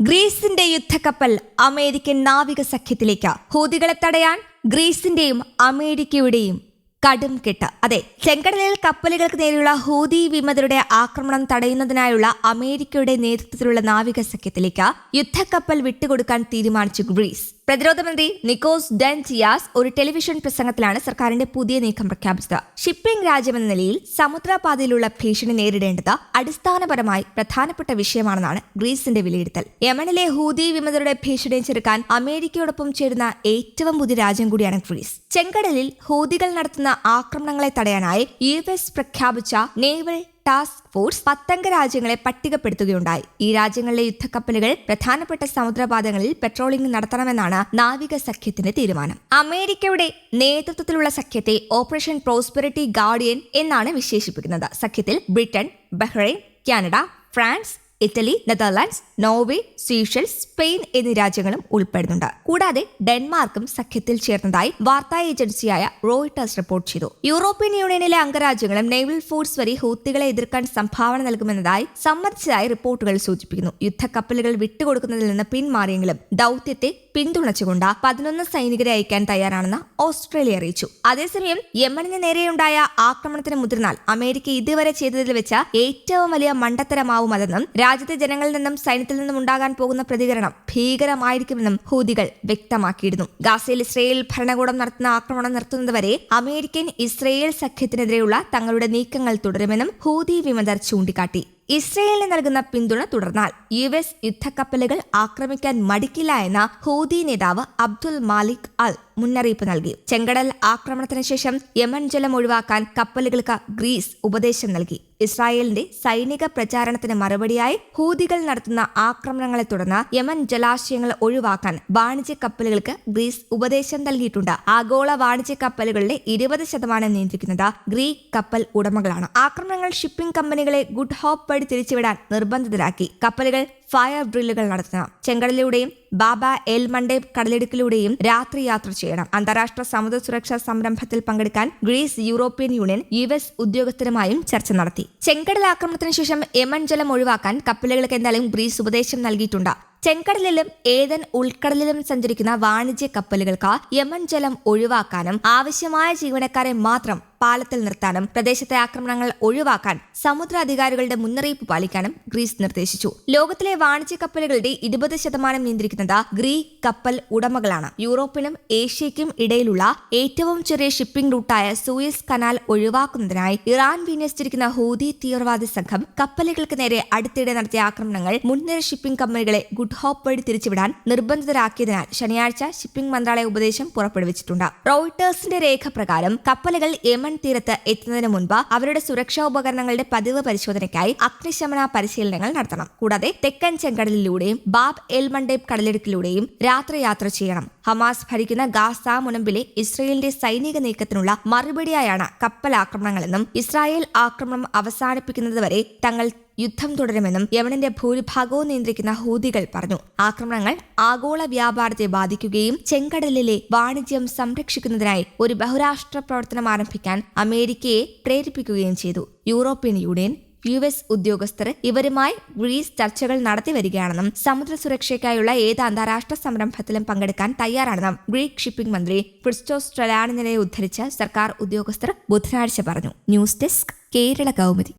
ഗ്രീസിന്റെ യുദ്ധക്കപ്പൽ American നാവിക സഖ്യത്തിലേക്ക് ഹൂതികളെ തടയാൻ ഗ്രീസിന്റെയും അമേരിക്കയുടെയും കടും കെട്ട്. അതെ ചെങ്കടലിൽ കപ്പലുകൾക്ക് നേരെയുള്ള ഹൂതി വിമതരുടെ ആക്രമണം തടയുന്നതിനായുള്ള അമേരിക്കയുടെ നേതൃത്വത്തിലുള്ള നാവിക സഖ്യത്തിലേക്ക് യുദ്ധക്കപ്പൽ വിട്ടുകൊടുക്കാൻ തീരുമാനിച്ചു ഗ്രീസ്. പ്രതിരോധ മന്ത്രി നിക്കോസ് ചിയാസ് ഒരു ടെലിവിഷൻ പ്രസംഗത്തിലാണ് സർക്കാരിന്റെ പുതിയ നീക്കം പ്രഖ്യാപിച്ചത്. ഷിപ്പിംഗ് രാജ്യമെന്ന നിലയിൽ സമുദ്രപാതയിലുള്ള ഭീഷണി നേരിടേണ്ടത് അടിസ്ഥാനപരമായി പ്രധാനപ്പെട്ട വിഷയമാണെന്നാണ് ഗ്രീസിന്റെ വിലയിരുത്തൽ. യമനിലെ ഹൂതി വിമതരുടെ ഭീഷണി ചെറുക്കാൻ അമേരിക്കയോടൊപ്പം ചേരുന്ന ഏറ്റവും പുതിയ രാജ്യം കൂടിയാണ് ഗ്രീസ്. ചെങ്കടലിൽ ഹൂതികൾ നടത്തുന്ന ആക്രമണങ്ങളെ തടയാനായി യു എസ് പ്രഖ്യാപിച്ച നേവൽ ടാസ്ക് ഫോഴ്സ് പത്തംഗ രാജ്യങ്ങളെ പട്ടികപ്പെടുത്തുകയുണ്ടായി. ഈ രാജ്യങ്ങളിലെ യുദ്ധക്കപ്പലുകൾ പ്രധാനപ്പെട്ട സമുദ്രപാതങ്ങളിൽ പെട്രോളിംഗ് നടത്തണമെന്നാണ് നാവിക സഖ്യത്തിന്റെ തീരുമാനം. അമേരിക്കയുടെ നേതൃത്വത്തിലുള്ള സഖ്യത്തെ ഓപ്പറേഷൻ പ്രോസ്പെറിറ്റി ഗാർഡിയൻ എന്നാണ് വിശേഷിപ്പിക്കുന്നത്. സഖ്യത്തിൽ Britain Bahrain Canada France Italy Netherlands Norway Seychelles Spain എന്നീ രാജ്യങ്ങളും ഉൾപ്പെടുന്നുണ്ട്. കൂടാതെ ഡെൻമാർക്കും സഖ്യത്തിൽ ചേർന്നതായി വാർത്താ ഏജൻസിയായ റോയിട്ടേഴ്സ് റിപ്പോർട്ട് ചെയ്തു. യൂറോപ്യൻ യൂണിയനിലെ അംഗരാജ്യങ്ങളും നേവൽ ഫോഴ്സ് വഴി ഹൂത്തികളെ എതിർക്കാൻ സംഭാവന നൽകുമെന്നതായി സമ്മതിച്ചതായി റിപ്പോർട്ടുകൾ സൂചിപ്പിക്കുന്നു. യുദ്ധക്കപ്പലുകൾ വിട്ടുകൊടുക്കുന്നതിൽ നിന്ന് പിന്മാറിയെങ്കിലും ദൗത്യത്തെ പിന്തുണച്ചുകൊണ്ട് പതിനൊന്ന് സൈനികരെ അയക്കാൻ തയ്യാറാണെന്ന് ഓസ്ട്രേലിയ അറിയിച്ചു. അതേസമയം യമനിന് നേരെയുണ്ടായ ആക്രമണത്തിന് മുതിർന്നാൽ അമേരിക്ക ഇതുവരെ ചെയ്തതിൽ വെച്ച ഏറ്റവും വലിയ മണ്ടത്തരമാവുമതെന്നും രാജ്യത്തെ ജനങ്ങളിൽ നിന്നും സൈന്യത്തിൽ നിന്നും ഉണ്ടാകാൻ പോകുന്ന പ്രതികരണം ഭീകരമായിരിക്കുമെന്നും ഹൂതികൾ വ്യക്തമാക്കിയിരുന്നു. ഗാസയിൽ ഇസ്രയേൽ ഭരണകൂടം നടത്തുന്ന ആക്രമണം നിർത്തുന്നതുവരെ അമേരിക്കൻ ഇസ്രയേൽ സഖ്യത്തിനെതിരെയുള്ള തങ്ങളുടെ നീക്കങ്ങൾ തുടരുമെന്നും ഹൂതി വിമതർ ചൂണ്ടിക്കാട്ടി. ഇസ്രയേലിന് നൽകുന്ന പിന്തുണ തുടർന്നാൽ യു എസ് യുദ്ധക്കപ്പലുകൾ ആക്രമിക്കാൻ മടിക്കില്ല എന്ന ഹൂതി നേതാവ് അബ്ദുൽ മാലിക് അൽ മുന്നറിയിപ്പ് നൽകി. ചെങ്കടൽ ആക്രമണത്തിന് ശേഷം യമൻ ജലം ഒഴിവാക്കാൻ കപ്പലുകൾക്ക് ഗ്രീസ് ഉപദേശം നൽകി. ഇസ്രായേലിന്റെ സൈനിക പ്രചാരണത്തിന് മറുപടിയായി ഹൂതികൾ നടത്തുന്ന ആക്രമണങ്ങളെ തുടർന്ന് യമൻ ജലാശയങ്ങൾ ഒഴിവാക്കാൻ വാണിജ്യ കപ്പലുകൾക്ക് ഗ്രീസ് ഉപദേശം നൽകിയിട്ടുണ്ട്. ആഗോള വാണിജ്യ കപ്പലുകളുടെ ഇരുപത് ശതമാനം നിയന്ത്രിക്കുന്നത് ഗ്രീക്ക് കപ്പൽ ഉടമകളാണ്. ആക്രമണങ്ങൾ ഷിപ്പിംഗ് കമ്പനികളെ ഗുഡ് ഹോപ്പ് വഴി തിരിച്ചുവിടാൻ നിർബന്ധിതരാക്കി. കപ്പലുകൾ ഫയർ ഡ്രില്ലുകൾ നടത്തണം. ചെങ്കടലിലൂടെയും ബാബ എൽ മണ്ടേ കടലിടുക്കിലൂടെയും രാത്രി യാത്ര ചെയ്യണം. അന്താരാഷ്ട്ര സമുദ്ര സുരക്ഷാ സംരംഭത്തിൽ പങ്കെടുക്കാൻ Greece European Union U S ഉദ്യോഗസ്ഥരുമായും ചർച്ച നടത്തി. ചെങ്കടൽ ആക്രമണത്തിന് ശേഷം യമൻ ജലം ഒഴിവാക്കാൻ കപ്പലുകൾക്ക് എന്തായാലും ഗ്രീസ് ഉപദേശം നൽകിയിട്ടുണ്ട്. ചെങ്കടലിലും ഏതൻ ഉൾക്കടലിലും സഞ്ചരിക്കുന്ന വാണിജ്യ കപ്പലുകൾക്ക് യമൻ ജലം ഒഴിവാക്കാനും ആവശ്യമായ ജീവനക്കാരെ മാത്രം പാലത്തിൽ നിർത്താനും പ്രദേശത്തെ ആക്രമണങ്ങൾ ഒഴിവാക്കാൻ സമുദ്ര അധികാരികളുടെ മുന്നറിയിപ്പ് പാലിക്കാനും ഗ്രീസ് നിർദ്ദേശിച്ചു. ലോകത്തിലെ വാണിജ്യ കപ്പലുകളുടെ ഇരുപത് ശതമാനം നിയന്ത്രിക്കുന്നത് ഗ്രീക്ക് കപ്പൽ ഉടമകളാണ്. യൂറോപ്പിനും ഏഷ്യയ്ക്കും ഇടയിലുള്ള ഏറ്റവും ചെറിയ ഷിപ്പിംഗ് റൂട്ടായ സൂയസ് കനാൽ ഒഴിവാക്കുന്നതിനായി ഇറാൻ വിന്യസിച്ചിരിക്കുന്ന ഹൂതി തീവ്രവാദി സംഘം കപ്പലുകൾക്ക് നേരെ അടുത്തിടെ നടത്തിയ ആക്രമണങ്ങൾ മുൻനിര ഷിപ്പിംഗ് കമ്പനികളെ ഗുഡ് ഹോപ്പ് വഴി തിരിച്ചുവിടാൻ നിർബന്ധിതരാക്കിയതിനാൽ ശനിയാഴ്ച ഷിപ്പിംഗ് മന്ത്രാലയ ഉപദേശം പുറപ്പെടുവിച്ചിട്ടുണ്ട്. റോയിട്ടേഴ്സിന്റെ രേഖ പ്രകാരം കപ്പലുകൾ യമൻ തീരത്ത് എത്തുന്നതിന് മുൻപ് അവരുടെ സുരക്ഷാ ഉപകരണങ്ങളുടെ പതിവ് പരിശോധനയ്ക്കായി അഗ്നിശമന പരിശീലനങ്ങൾ നടത്തണം. കൂടാതെ തെക്കൻ ചെങ്കടലിലൂടെയും ബാബ് എൽമണ്ടേബ് കടലിടുക്കിലൂടെയും രാത്രി യാത്ര ചെയ്യണം. ഹമാസ് ഭരിക്കുന്ന ഗാസ മുനമ്പിലെ ഇസ്രയേലിന്റെ സൈനിക നീക്കത്തിനുള്ള മറുപടിയായാണ് കപ്പൽ ആക്രമണങ്ങളെന്നും ഇസ്രായേൽ ആക്രമണം അവസാനിപ്പിക്കുന്നതുവരെ തങ്ങൾ യുദ്ധം തുടരുമെന്നും യമനിന്റെ ഭൂരിഭാഗവും നിയന്ത്രിക്കുന്ന ഹൂതികൾ പറഞ്ഞു. ആക്രമണങ്ങൾ ആഗോള വ്യാപാരത്തെ ബാധിക്കുകയും ചെങ്കടലിലെ വാണിജ്യം സംരക്ഷിക്കുന്നതിനായി ഒരു ബഹുരാഷ്ട്ര പ്രവർത്തനം ആരംഭിക്കാൻ അമേരിക്കയെ പ്രേരിപ്പിക്കുകയും ചെയ്തു. യൂറോപ്യൻ യൂണിയൻ യു എസ് ഉദ്യോഗസ്ഥർ ഇവരുമായി ഗ്രീസ് ചർച്ചകൾ നടത്തി വരികയാണെന്നും സമുദ്ര സുരക്ഷയ്ക്കായുള്ള ഏത് അന്താരാഷ്ട്ര സംരംഭത്തിലും പങ്കെടുക്കാൻ തയ്യാറാണെന്നും ഗ്രീക്ക് ഷിപ്പിംഗ് മന്ത്രി ക്രിസ്റ്റോസ് ട്രലാനിനെ ഉദ്ധരിച്ച് സർക്കാർ ഉദ്യോഗസ്ഥർ ബുധനാഴ്ച പറഞ്ഞു. News desk Kerala Kaumudi.